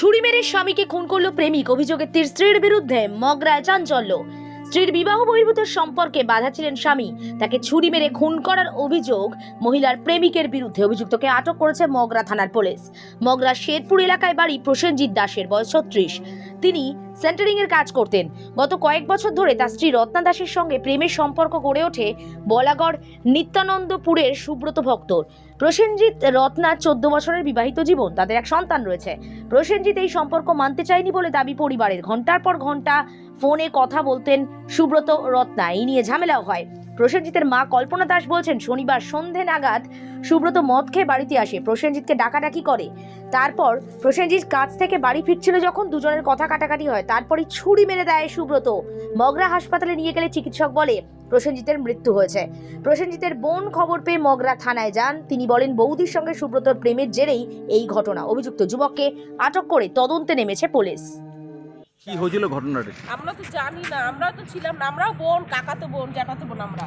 ছুরি মেরে স্বামীকে খুন করল প্রেমিক। অভিযোগে তীর স্ত্রীর বিরুদ্ধে মগরায় চাঞ্চল্য। স্ত্রীর বিবাহ বহির্ভূত সম্পর্কে বাধা ছিলেন স্বামী। তাকে ছুরি মেরে খুন করার অভিযোগ মহিলার প্রেমিকের বিরুদ্ধে অভিযুক্তকে আটক করেছে মগরা থানার পুলিশ। মগরা শেরপুর এলাকায় বাড়ি প্রসেনজিৎ দাসের বয়স ছত্রিশ। তিনি সেন্টারিং এর কাজ করতেন। গত কয়েক বছর ধরে তার স্ত্রী রত্না দাসের সঙ্গে প্রেমের সম্পর্ক গড়ে ওঠে বলাগড় নিত্যানন্দপুরের সুব্রত ভক্তর প্রসেনজিৎ রত্নার চোদ্দ বছরের বিবাহিত জীবন, তাদের এক সন্তান রয়েছে। প্রসেনজিৎ এই সম্পর্ক মানতে চায়নি বলে দাবি পরিবারের। ঘণ্টার পর ঘণ্টা ফোনে কথা বলতেন সুব্রত রত্না। এই নিয়ে ঝামেলাও হয়। প্রসেনজিতের মা কল্পনা দাস বলছেন, শনিবার সন্ধে নাগাদ সুব্রত মদ খেয়ে বাড়িতে আসে। প্রসেনজিৎকে ডাকাডাকি করে। তারপর প্রসেনজিৎ কাজ থেকে বাড়ি ফিরছিল যখন দুজনের কথা কাটাকাটি হয়। তারপরই ছুরি মেরে দেয় সুব্রত। মগরা হাসপাতালে নিয়ে গেলে চিকিৎসক বলে, প্রসেনজিতের মৃত্যু হয়েছে। প্রসেনজিতের বোন খবর পেয়ে মগরা থানায় যান। তিনি বলেন, বৌদির সঙ্গে সুব্রতর প্রেমের জেরেই এই ঘটনা। অভিযুক্ত যুবককে আটক করে তদন্তে নেমেছে পুলিশ। কি হয়েছিল ঘটনাটা? আমরা তো জানি না আমরা তো ছিলাম না আমরাও বোন কাকাতো বোন জ্যাঠাতো বোন আমরা।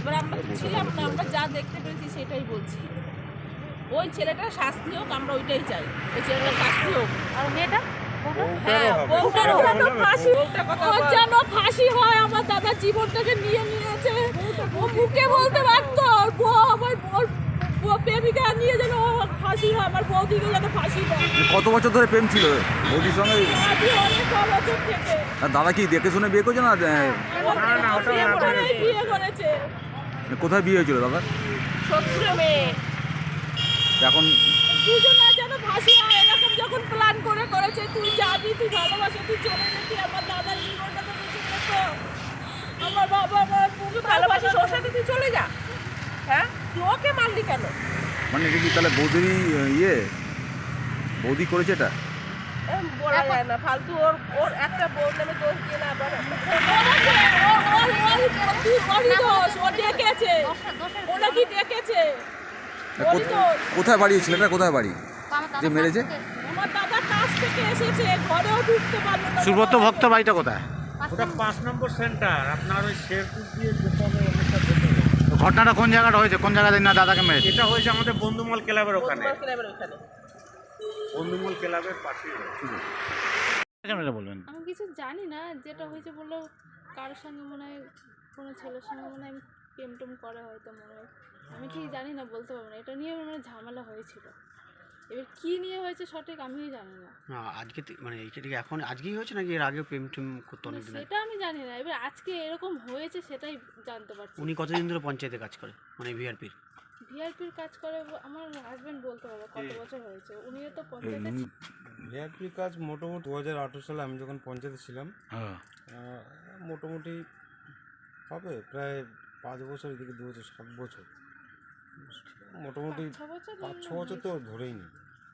এবার আমরা তো ছিলাম না আমরা যা দেখতে পেরেছি সেটাই বলছি। ওই ছেলেটার শাস্তি হোক আমরা ওইটাই চাই। ওই ছেলেটার শাস্তি হোক। আর মেয়েটা? হ্যাঁ বউটারও ফাঁসি ওর যেন ফাঁসি হয় আমার দাদা জীবনটাকে নিয়ে নিয়েছে। ও মুখে বলতে পারতো ওর বউ আমার ওর প্রেমিকা নিয়ে যেন ও ফাঁসি হয় আমার বৌদিকে যেন ফাঁসি দেয় কত বছর ধরে প্রেম ছিল? বৌদির সঙ্গে? আজই অনেক বছর থেকে। আর দাদা কি দেখে শুনে বিয়ে করছে না বিয়ে করেই বিয়ে করেছে। কোথায় বিয়ে হয়েছিল দাদা? শত্রু মেয়ে। এখন? দুজনে যেন ফাঁসি হয় এরকম যখন প্ল্যান করে করেছে তুই যাবি তুই ভালোবাসে তুই চলে যেতি আমার দাদার জীবনটা তো বেঁচে যেত আমার বাবা আমার ভালোবাসে ওর সাথে তুই চলে যা। হ্যাঁ? তুই ওকে মারলি কেন? মানে এটা কি তাহলে বৌদিরই ইয়ে? বৌদি করেছে এটা? বলা যায় না ফালতু ওর ওর একটা বোন নামে দোষ দিয়ে না আবার। কোথায় বাড়ি ছেলেটা কোথায় বাড়ি? যে মেরেছে? সুব্রত ভক্ত বাড়িটা কোথায়? ওটা পাঁচ নম্বর সেন্টার আপনার ওই শেরপুর দিয়ে যেতে হবে। ঘটনাটা কোন জায়গাটা হয়েছে? কোন জায়গাতে না দাদাকে মেরেছে? এটা হয়েছে আমাদের বন্ধুমল ক্লাবের ওখানে। ক্লাবের ওখানে। বন্ধুমল ক্লাবের পাশে এটা বলবেন? আমি কিছু জানি না যেটা হয়েছে বলল কারোর সঙ্গে মনে হয় কোনো ছেলের সঙ্গে মনে হয় প্রেম টেম করে হয়তো মনে হয়। আমি কি জানি না বলতে পারব না। এটা নিয়ে আমার ঝামেলা হয়েছিল। এবার কী নিয়ে হয়েছে সঠিক আমিও জানি না। না আজকে তে- মানে এইটা ঠিক এখন আজকেই হয়েছে নাকি এর আগেও প্রেম টেম করতো মানে অনেকদিন সেটা আমি জানি না। এবার আজকে এরকম হয়েছে সেটাই জানতে পারছি। উনি কতদিন ধরে পঞ্চায়েতে কাজ করে? মানে ভিআরপির? ভিআরপির কাজ করে ব- আমার হাজবেন্ড বলতে পারবে কত বছর হয়েছে? উনিও তো পঞ্চায়েতে ভিআরপি কাজ মোটামুটি দু হাজার আঠেরো সালে আমি যখন পঞ্চায়েতে ছিলাম হ্যাঁ। আহ, মোটামুটি হবে প্রায় পাঁচ বছর এদিকে দু বছর সাত বছর। মোটামুটি পাঁচ ছ বছর তো ধরেই নি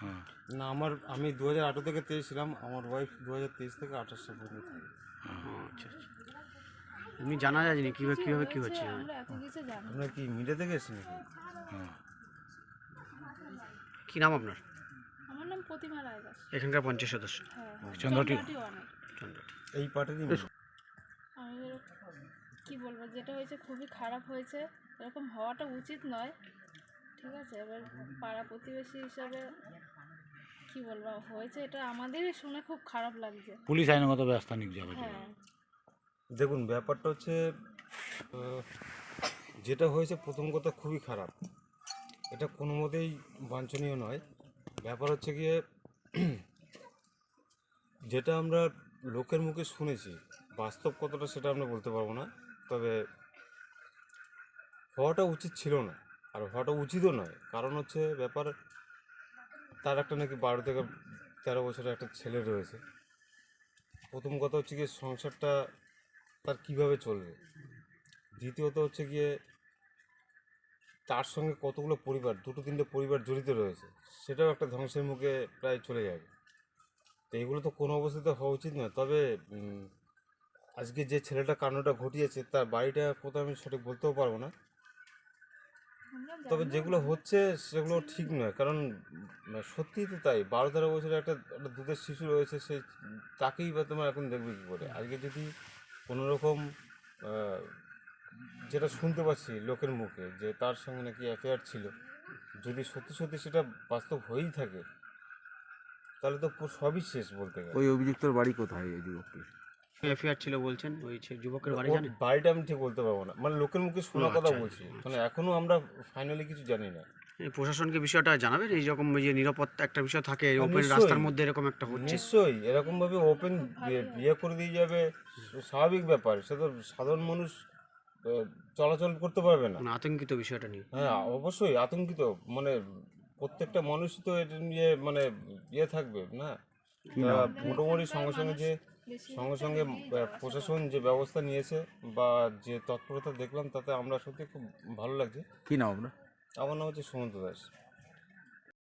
হ্যাঁ। না আমার আমি দু হাজার আঠেরো থেকে তেইশ ছিলাম আমার ওয়াইফ দু হাজার তেইশ থেকে আঠাশ সাল পর্যন্ত থাকে। আচ্ছা আচ্ছা। এমনি জানা যায়নি কীভাবে কীভাবে কী হচ্ছে? না। আপনার কি মিডিয়া থেকে এসেছেন নাকি? কী নাম আপনার? আমার নাম প্রতিমা রায় এখানকার পঞ্চায়েত সদস্য। হ্যাঁ। হ্যাঁ চন্দ্রটি- চন্দ্রটি এই এর- কি বলব যেটা হয়েছে খুবই খারাপ হয়েছে। এরকম হওয়াটা উচিত নয়। ঠিক আছে এবার পাড়া প্রতিবেশী হিসাবে কি বলব হয়েছে এটা আমাদেরই শুনে খুব খারাপ লাগছে। পুলিশ আইনগত ব্যবস্থা নিক যাবে হ্যাঁ। দেখুন ব্যাপারটা হচ্ছে আহ, যেটা হয়েছে প্রথম কথা খুবই খারাপ। এটা কোনো মতেই বাঞ্ছনীয় নয়। ব্যাপার হচ্ছে গিয়ে যেটা আমরা লোকের মুখে শুনেছি বাস্তব কতটা সেটা আমরা বলতে পারব না। তবে হওয়াটা উচিত ছিল না। আর হওয়াটা উচিতও নয়। কারণ হচ্ছে ব্যাপার, তার একটা নাকি বারো থেকে তেরো বছরের একটা ছেলে রয়েছে। প্রথম কথা হচ্ছে গিয়ে সংসারটা তার কীভাবে চলবে? দ্বিতীয়ত হচ্ছে গিয়ে তার সঙ্গে কতগুলো পরিবার, দুটো তিনটে পরিবার জড়িত রয়েছে, সেটাও একটা ধ্বংসের মুখে প্রায় চলে যাবে। তো এগুলো তো কোনো অবস্থাতে হওয়া উচিত নয়। তবে আজকে যে ছেলেটা কাণ্ডটা ঘটিয়েছে, তার বাড়িটা কোথাও আমি সঠিক বলতেও পারব না। তবে যেগুলো হচ্ছে, সেগুলো ঠিক নয়। কারণ সত্যিই তো তাই। বারো তেরো বছরের একটা একটা দুধের শিশু রয়েছে, সেই তাকেই বা তোমার এখন দেখবে কী করে? আজকে যদি কোনো রকম যেটা শুনতে পাচ্ছি লোকের মুখে যে তার সঙ্গে নাকি অ্যাফেয়ার ছিল, যদি সত্যি সত্যি সেটা বাস্তব হয়েই থাকে, তাহলে তো সবই শেষ বলতে গেলে। ওই অভিযুক্তর বাড়ি কোথায় এই যুবকটির? এফআইআর ছিল বলছেন ওই যুবকের বাড়ি জানেন? বাড়িটা আমি ঠিক বলতে পারব না। মানে লোকের মুখে শোনা কথা আচ্ছা, বলছি। আচ্ছা। মানে এখনও আমরা ফাইনালি কিছু জানি না। এই প্রশাসনকে বিষয়টা জানাবেন? এই রকম যে নিরাপত্তা একটা বিষয় থাকে হ্যাঁ, ওপেন রাস্তার মধ্যে এরকম একটা হচ্ছে। নিশ্চয়ই। এরকম ভাবে ওপেন বিয়ে করে দিয়ে যাবে স্বাভাবিক ব্যাপার। সে তো সাধারণ মানুষ চলাচল করতে পারবে না। মানে আতঙ্কিত বিষয়টা নিয়ে। হ্যাঁ অবশ্যই আতঙ্কিত। মানে প্রত্যেকটা মানুষই তো এটা নিয়ে মানে ইয়ে থাকবে না? মোটামুটি সঙ্গে সঙ্গে যে সঙ্গে সঙ্গে প্রশাসন যে ব্যবস্থা নিয়েছে বা যে তৎপরতা দেখলাম তাতে আমরা সত্যি খুব ভালো লাগছে। কি নাম আপনার? আমার নাম হচ্ছে Sumanta Das.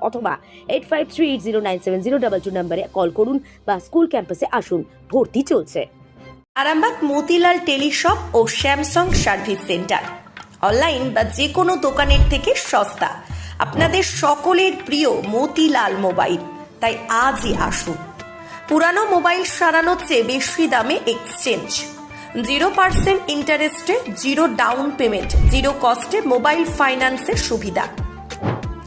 অথবা eight five three eight zero nine seven zero double two নম্বরে কল করুন বা স্কুল ক্যাম্পাসে আসুন। ভর্তি চলছে। আরামবাগ, মতিলাল টেলিশপ ও স্যামসাং সার্ভিস সেন্টার। অনলাইন বা যে কোনো দোকানের থেকে সস্তা। আপনাদের সকলের প্রিয় মতিলাল মোবাইল। তাই আজই আসুন। পুরানো মোবাইল সারানোর চেয়ে বেশি দামে এক্সচেঞ্জ জিরো পার্সেন্ট ইন্টারেস্টে জিরো ডাউন পেমেন্ট জিরো কস্টে মোবাইল ফাইন্যান্সের সুবিধা।